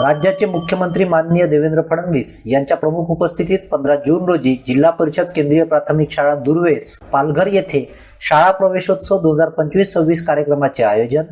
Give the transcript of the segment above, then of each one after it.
राज्याचे मुख्यमंत्री माननीय देवेंद्र फडणवीस यांच्या प्रमुख उपस्थितीत पंधरा जून रोजी जिल्हा परिषद केंद्रीय प्राथमिक शाळा दुर्वेस पालघर येथे शाळा प्रवेशोत्सव दोन हजार पंचवीस सव्वीस कार्यक्रमाचे आयोजन.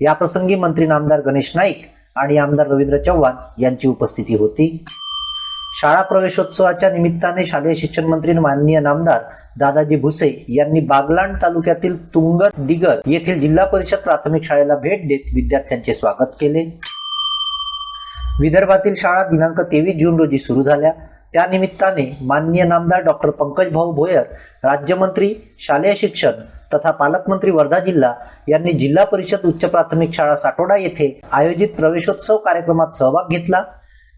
याप्रसंगी मंत्री नामदार गणेश नाईक आणि आमदार रवींद्र चव्हाण यांची उपस्थिती होती. शाळा प्रवेशोत्सवाच्या निमित्ताने शालेय शिक्षण मंत्री माननीय नामदार दादाजी भुसे यांनी बागलाण तालुक्यातील तुंग दिगर येथील जिल्हा परिषद प्राथमिक शाळेला भेट देत विद्यार्थ्यांचे स्वागत केले. विदर्भातील शाळा दिनांक तेवीस जून रोजी सुरू झाल्या. त्यानिमित्ताने माननीय नामदार डॉक्टर पंकज भाऊ भोयर राज्यमंत्री शालेय शिक्षण तथा पालकमंत्री वर्धा जिल्हा यांनी जिल्हा परिषद उच्च प्राथमिक शाळा साटोडा येथे आयोजित प्रवेशोत्सव कार्यक्रमात सहभाग घेतला.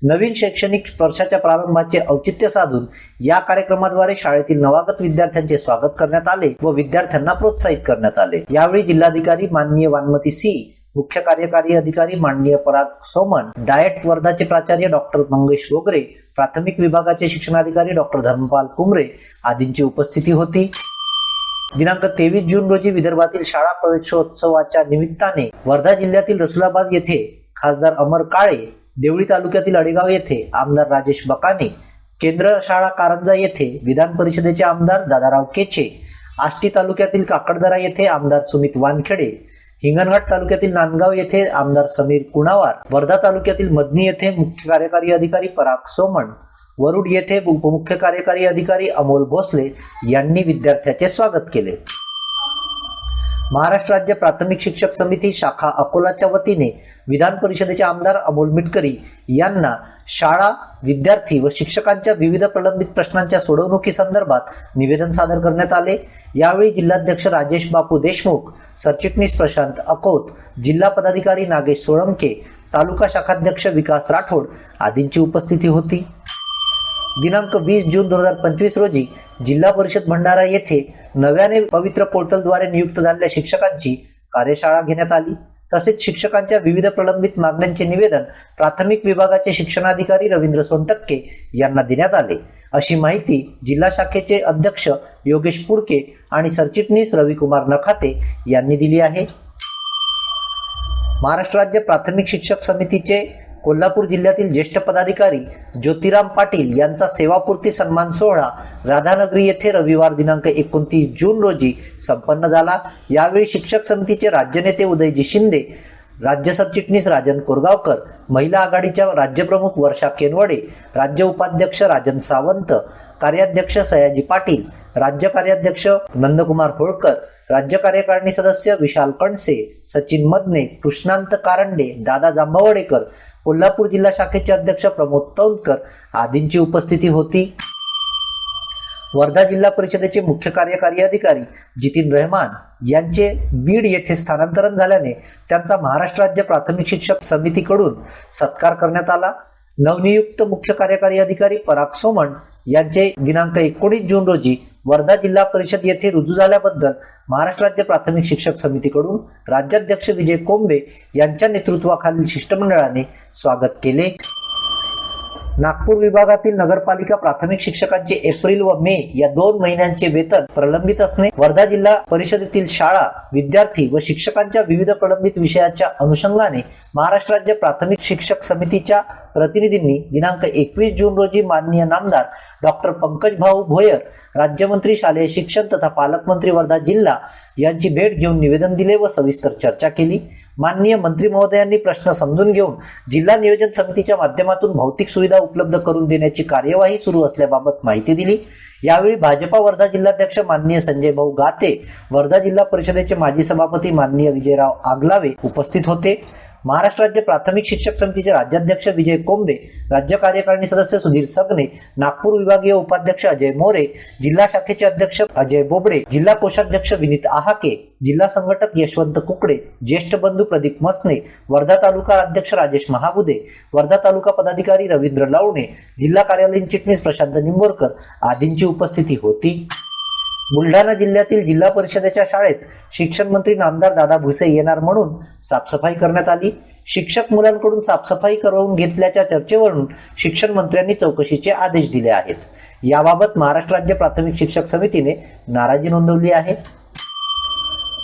नवीन शैक्षणिक वर्षाच्या प्रारंभाचे औचित्य साधून या कार्यक्रमाद्वारे शाळेतील नवागत विद्यार्थ्यांचे स्वागत करण्यात आले व विद्यार्थ्यांना प्रोत्साहित करण्यात आले. यावेळी जिल्हाधिकारी माननीय वानमती सी. मुख्य कार्यकारी अधिकारी माननीय पराग सोमन डायट वर्धाचे प्राचार्य डॉक्टर मंगेश वगरे प्राथमिक विभागाचे शिक्षणाधिकारी डॉक्टर धर्मपाल कुमरे आदींची उपस्थिती होती. दिनांक तेवीस जून रोजी विदर्भातील शाळा प्रवेशोत्सवाच्या निमित्ताने वर्धा जिल्ह्यातील रसुलाबाद येथे खासदार अमर काळे देवळी तालुक्यातील अडेगाव येथे आमदार राजेश बकाने केंद्र शाळा कारंजा येथे विधान परिषदेचे आमदार दादाराव केचे आष्टी तालुक्यातील काकडदरा येथे आमदार सुमित वानखेडे हिंगणघाट तालुक्यातील नांदगाव येथे आमदार समीर कुणावार वर्धा तालुक्यातील मदनी येथे मुख्य कार्यकारी अधिकारी पराग सोमण वरुड येथे उपमुख्य कार्यकारी अधिकारी अमोल भोसले यांनी विद्यार्थ्याचे स्वागत केले. महाराष्ट्र राज्य प्राथमिक शिक्षक समिती शाखा अकोलाच्या वतीने विधान परिषदेचे आमदार अमोल मिटकरी यांना शाळा विद्यार्थी व शिक्षकांच्या विविध प्रलंबित प्रश्नांच्या सोडवणुकीसंदर्भात निवेदन सादर करण्यात आले. यावेळी जिल्हाध्यक्ष राजेश बापू देशमुख सरचिटणीस प्रशांत अकोत जिल्हा पदाधिकारी नागेश सोळंके तालुका शाखाध्यक्ष विकास राठोड आदींची उपस्थिती होती. दिनांक वीस जून दोन हजार पंचवीस रोजी जिल्हा परिषद भंडारा येथे नव्याने पवित्र पोर्टलद्वारे नियुक्त झालेल्या शिक्षकांची कार्यशाळा घेण्यात आली. तसेच शिक्षकांच्या विविध प्रलंबित मागण्यांचे निवेदन प्राथमिक विभागाचे शिक्षणाधिकारी रवींद्र सोनटक्के यांना देण्यात आले. अशी माहिती जिल्हा शाखेचे अध्यक्ष योगेश पुडके आणि सरचिटणीस रविकुमार नखाते यांनी दिली आहे. महाराष्ट्र राज्य प्राथमिक शिक्षक समितीचे कोल्हापूर जिल्ह्यातील ज्येष्ठ पदाधिकारी ज्योतिराम पाटील यांचा सेवापूर्ती सन्मान सोहळा राधानगरी येथे रविवार दिनांक एकोणतीस जून रोजी संपन्न झाला. यावेळी शिक्षक समितीचे राज्यनेते उदयजी शिंदे राज्य सरचिटणीस राजन कोरगावकर महिला आघाडीच्या राज्यप्रमुख वर्षा केनवडे राज्य उपाध्यक्ष राजन सावंत कार्याध्यक्ष सयाजी पाटील राज्य कार्याध्यक्ष नंदकुमार होळकर राज्य कार्यकारिणी सदस्य विशाल कणसे सचिन मदने कृष्णांत कारंडे दादा जांभवडेकर कोल्हापूर जिल्हा शाखेचे अध्यक्ष प्रमोद तौलकर आदींची उपस्थिती होती. वर्धा जिल्हा परिषदेचे मुख्य कार्यकारी अधिकारी जितीन रहमान यांचे बीड येथे स्थानांतरण झाल्याने त्यांचा महाराष्ट्र राज्य प्राथमिक शिक्षक समितीकडून सत्कार करण्यात आला. नवनियुक्त मुख्य कार्यकारी अधिकारी पराग सोमण यांचे दिनांक एकोणीस जून रोजी वर्धा जिल्हा परिषद येथे रुजू झाल्याबद्दल महाराष्ट्र राज्य प्राथमिक शिक्षक समितीकडून राज्याध्यक्ष विजय कोंबे यांच्या नेतृत्वाखालील शिष्टमंडळाने स्वागत केले. नागपूर विभागातील नगरपालिका प्राथमिक शिक्षकांचे एप्रिल व मे या दोन महिन्यांचे वेतन प्रलंबित असणे वर्धा जिल्हा परिषदेतील शाळा विद्यार्थी व शिक्षकांच्या विविध प्रलंबित विषयाच्या अनुषंगाने महाराष्ट्र राज्य प्राथमिक शिक्षक समितीच्या प्रतिनिधींनी दिनांक एकवीस जून रोजी माननीय नामदार डॉक्टर पंकज भाऊ भोयर राज्यमंत्री शालेय शिक्षण तथा पालकमंत्री वर्धा जिल्हा यांची भेट घेऊन निवेदन दिले व सविस्तर चर्चा केली. माननीय मंत्री महोदयांनी प्रश्न समजून घेऊन जिल्हा नियोजन समितीच्या माध्यमातून भौतिक सुविधा उपलब्ध करून देण्याची कार्यवाही सुरू असल्याबाबत माहिती दिली. यावेळी भाजपा वर्धा जिल्हाध्यक्ष माननीय संजय भाऊ गाते वर्धा जिल्हा परिषदेचे माजी सभापती माननीय विजयराव आगलावे उपस्थित होते. महाराष्ट्र राज्य प्राथमिक शिक्षक समितीचे राज्याध्यक्ष विजय कोंबे राज्य कार्यकारिणी सदस्य सुधीर सगने नागपूर विभागीय उपाध्यक्ष अजय मोरे जिल्हा शाखेचे अध्यक्ष अजय बोबडे जिल्हा कोषाध्यक्ष विनीत आहाके जिल्हा संघटक यशवंत कुकडे ज्येष्ठ बंधू प्रदीप मसने वर्धा तालुका अध्यक्ष राजेश महाबुदे वर्धा तालुका पदाधिकारी रवींद्र लावणे जिल्हा कार्यालयीन चिटणीस प्रशांत निंबोरकर आदींची उपस्थिती होती. बुलढाणा जिल्ह्यातील जिल्हा परिषदेच्या शाळेत शिक्षण मंत्री नामदार दादा भुसे येणार म्हणून साफसफाई करण्यात आली. शिक्षक मुलांकडून साफसफाई करवून घेतल्याच्या चर्चेवरून शिक्षण मंत्र्यांनी चौकशीचे आदेश दिले आहेत. याबाबत महाराष्ट्र राज्य प्राथमिक शिक्षक समितीने नाराजी नोंदवली आहे.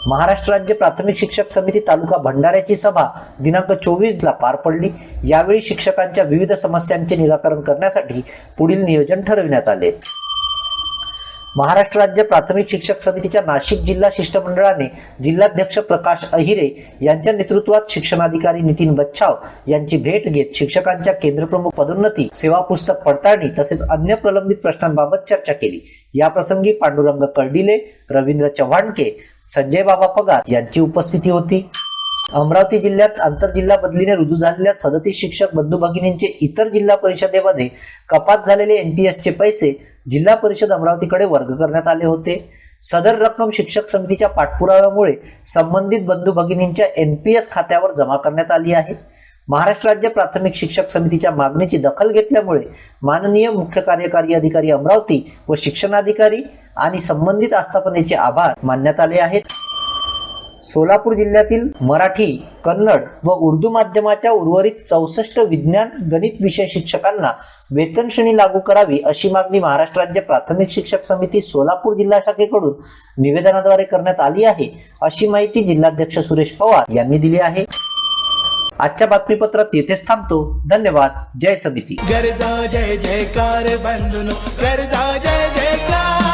महाराष्ट्र राज्य प्राथमिक शिक्षक समिती तालुका भंडाऱ्याची सभा दिनांक चोवीसला पार पडली. यावेळी शिक्षकांच्या विविध समस्यांचे निराकरण करण्यासाठी पुढील नियोजन ठरविण्यात आले. महाराष्ट्र राज्य प्राथमिक शिक्षक समितीच्या नाशिक जिल्हा शिष्टमंडळाने जिल्हाध्यक्ष प्रकाश अहिरे यांच्या नेतृत्वात शिक्षणाधिकारी नितीन बच्छाव यांची भेट घेत शिक्षकांच्या केंद्रप्रमुख पदोन्नती सेवा पुस्तक पडताळणी तसेच अन्य प्रलंबित प्रश्नांबाबत चर्चा केली. याप्रसंगी पांडुरंग कर्डिले रवींद्र चव्हाणके संजय बाबा पगार यांची उपस्थिती होती. अमरावती जिल्ह्यात आंतरजिल्हा बदलीने रुजू झालेल्या सदतीस शिक्षक बंधू भगिनींचे इतर जिल्हा परिषदेमध्ये कपात झालेले एनपीएसचे पैसे जिल्हा परिषद अमरावतीकडे वर्ग करण्यात आले होते. सदर रक्कम शिक्षक समितीच्या पाठपुराव्यामुळे संबंधित बंधू भगिनींच्या एस खात्यावर जमा करण्यात आली आहे. महाराष्ट्र राज्य प्राथमिक शिक्षक समितीच्या मागणीची दखल घेतल्यामुळे माननीय मुख्य कार्यकारी अधिकारी अमरावती व शिक्षणाधिकारी आणि संबंधित आस्थापनेचे आभार मानण्यात आले आहेत. सोलापूर जिल्ह्यातील मराठी कन्नड व उर्दू माध्यमाच्या उर्वरित चौसष्ट विज्ञान गणित विषय शिक्षकांना वेतन श्रेणी लागू करावी अशी मागणी महाराष्ट्र राज्य प्राथमिक शिक्षक समिती सोलापूर जिल्हा शाखेकडून निवेदनाद्वारे करण्यात आली आहे अशी माहिती जिल्हाध्यक्ष सुरेश पवार यांनी दिली आहे. आजच्या बातमीपत्रात येथेच थांबतो. धन्यवाद. जय समिती. गरजा जय जयकार बंधुनो गरजा जय जयकार.